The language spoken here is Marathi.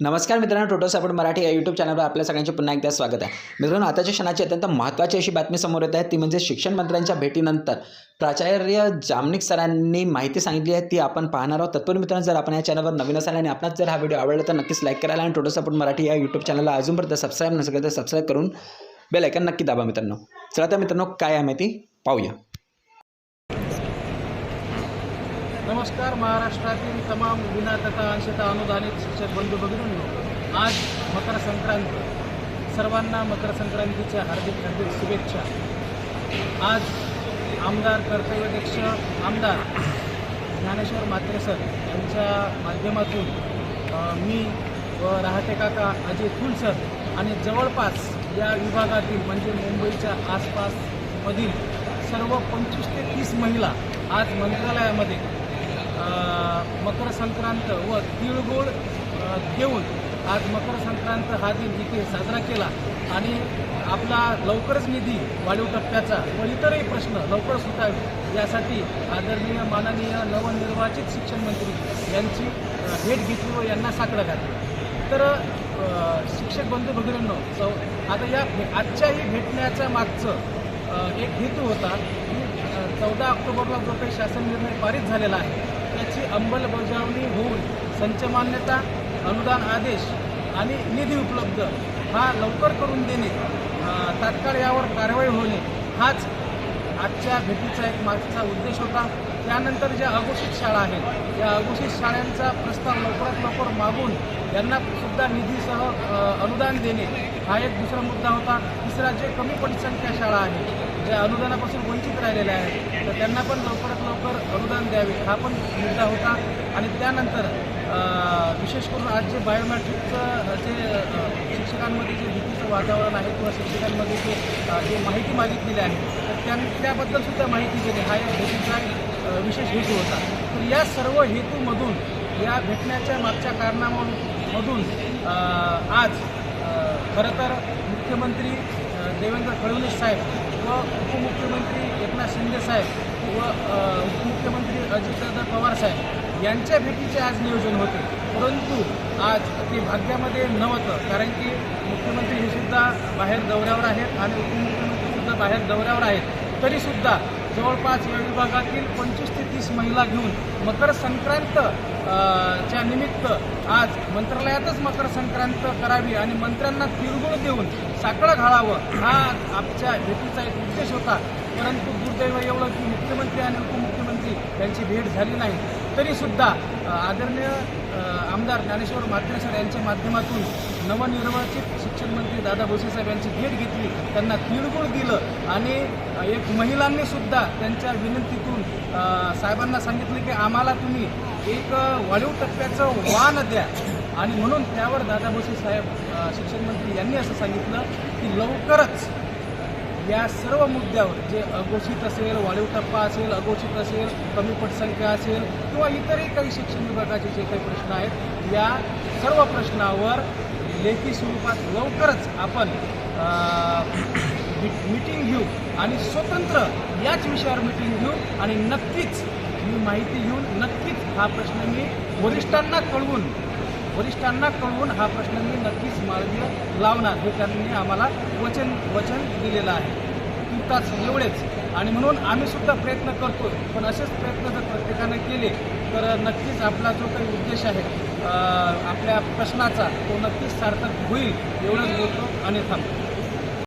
नमस्कार मित्रांनो टोटो सपोर्ट मराठी या यूट्यूब चॅनलवर आपल्या सगळ्यांचे पुन्हा एकदा स्वागत आहे. मित्रांनो आताच्या क्षणाची अत्यंत महत्त्वाची अशी बातमी समोर येत आहे. ती म्हणजे शिक्षण मंत्र्यांच्या भेटीनंतर. प्राचार्य जामनिक सरांनी माहिती सांगितली आहे. ती आपण पाहणार आहोत. तत्पूर्वी मित्रांनो जर आपण या चॅनलवर नवीन असाल आणि आपणास जर हा व्हिडिओ आवडला तर नक्कीच लाईक करायला आणि टोटो सपोर्ट मराठी या यूट्यूब चॅनलला अजूनपर्यंत सबस्क्राईब नसेल तर सबस्क्राईब करून बेल आयकन नक्की दाबा मित्रांनो. चला तर मित्रांनो काय आहे माहिती? पाहूया. नमस्कार महाराष्ट्रातील तमाम विना तथा अंशतः अनुदानित शिक्षक बंधू भगिनींनो आज मकर संक्रांत. सर्वांना मकर संक्रांतीच्या हार्दिक हार्दिक शुभेच्छा. आज आमदार कर्तव्याध्यक्ष आमदार ज्ञानेश्वर म्हात्रे सर यांच्या माध्यमातून मी व राहते काका अजय फुल सर आणि जवळपास या विभागातील म्हणजे मुंबईच्या आसपासमधील सर्व पंचवीस ते तीस महिला आज मंत्रालयामध्ये मकर संक्रांत व तिळगुळ घेऊन आज मकर संक्रांत हा दिन इथे साजरा केला. आणि आपला लवकरच निधी वाढीव टप्प्याचा व इतरही प्रश्न लवकर सुटावे यासाठी आदरणीय माननीय नवनिर्वाचित शिक्षण मंत्री यांची भेट घेतली व यांना साकडं घातली. तर शिक्षक बंधू भगिनींनो चौ आता या भे- आजच्याही भेटण्याच्या मागचं एक हेतू होता की चौदा ऑक्टोबरला जो काही शासन निर्णय पारित झालेला आहे अंमलबजावणी होऊन संचमान्यता अनुदान आदेश आणि निधी उपलब्ध हा लवकर करून देणे तात्काळ यावर कारवाई होणे हाच आजच्या भेटीचा एक मागचा उद्देश होता. त्यानंतर ज्या अघोषित शाळा आहेत या अघोषित शाळांचा प्रस्ताव लवकरात लवकर मागून यांना सुद्धा निधीसह अनुदान देणे हा एक दुसरा मुद्दा होता. तिसरा जे कमी पटसंख्या शाळा आहे ज्या अनुदानापासून वंचित राहिलेल्या आहेत तर त्यांना पण लवकरात लवकर अनुदान द्यावे. हा पण मुद्दा होता. आणि त्यानंतर विशेष करून आज जे बायोमॅट्रिकचं जे शिक्षकांमध्ये जे भीतीचं वातावरण आहे किंवा शिक्षकांमध्ये जे जे माहिती मागितलेली आहे तर त्या त्याबद्दलसुद्धा माहिती देणे हा एक भेटीचा एक विशेष हेतू होता. तर या सर्व हेतूमधून या भेटण्याच्या मागच्या कारणामधून आज खरं तर मुख्यमंत्री देवेंद्र फडणवीस साहेब व उपमुख्यमंत्री एकनाथ शिंदे साहेब व उपमुख्यमंत्री अजितदादा पवार साहेब यांच्या भेटीचे आज नियोजन होते. परंतु आज ते भाग्यामध्ये नव्हतं कारण की मुख्यमंत्री हे सुद्धा बाहेर दौऱ्यावर आहेत आणि उपमुख्यमंत्री सुद्धा बाहेर दौऱ्यावर आहेत. तरीसुद्धा जवळपास या विभागातील पंचवीस ते तीस महिला घेऊन मकर संक्रांत च्या निमित्त आज मंत्रालयातच मकर संक्रांत करावी आणि मंत्र्यांना तिळगुळ देऊन साकडं घालावं हा आमच्या भेटीचा एक उद्देश होता. परंतु दुर्दैव एवढं की मुख्यमंत्री आणि उपमुख्यमंत्री यांची भेट झाली नाही. तरीसुद्धा आदरणीय आमदार ज्ञानेश्वर म्हात्रे सर यांच्या माध्यमातून नवनिर्वाचित शिक्षण मंत्री दादा भुसे साहेब यांची भेट घेतली. त्यांना तिळगुळ दिलं आणि एक महिलांनी सुद्धा त्यांच्या विनंतीतून साहेबांना सांगितलं की आम्हाला तुम्ही एक वाढीव टप्प्याचं वान द्या. आणि म्हणून त्यावर दादा भुसे साहेब शिक्षण मंत्री यांनी असं सांगितलं की लवकरच या सर्व मुद्द्यावर जे अघोषित असेल वाढीव टप्पा असेल अघोषित असेल कमी पटसंख्या असेल किंवा इतरही काही शिक्षण विभागाचे जे काही प्रश्न आहेत या सर्व प्रश्नावर लेखी स्वरूपात लवकरच आपण मिटिंग घेऊ आणि स्वतंत्र याच विषयावर मिटिंग घेऊ आणि नक्कीच मी माहिती घेऊन नक्कीच हा प्रश्न मी वरिष्ठांना कळवून वरिष्ठांना कळवून हा प्रश्न मी नक्कीच मार्ग लावणार हे त्यांनी आम्हाला वचन वचन दिलेलं आहे. तुर्तास एवढेच. आणि म्हणून आम्ही सुद्धा प्रयत्न करतो पण असेच प्रयत्न जर प्रत्येकाने केले तर नक्कीच आपला जो काही उद्देश आहे आपल्या प्रश्नाचा तो नक्कीच सार्थक होईल एवढंच बोलतो आणि थांबतो.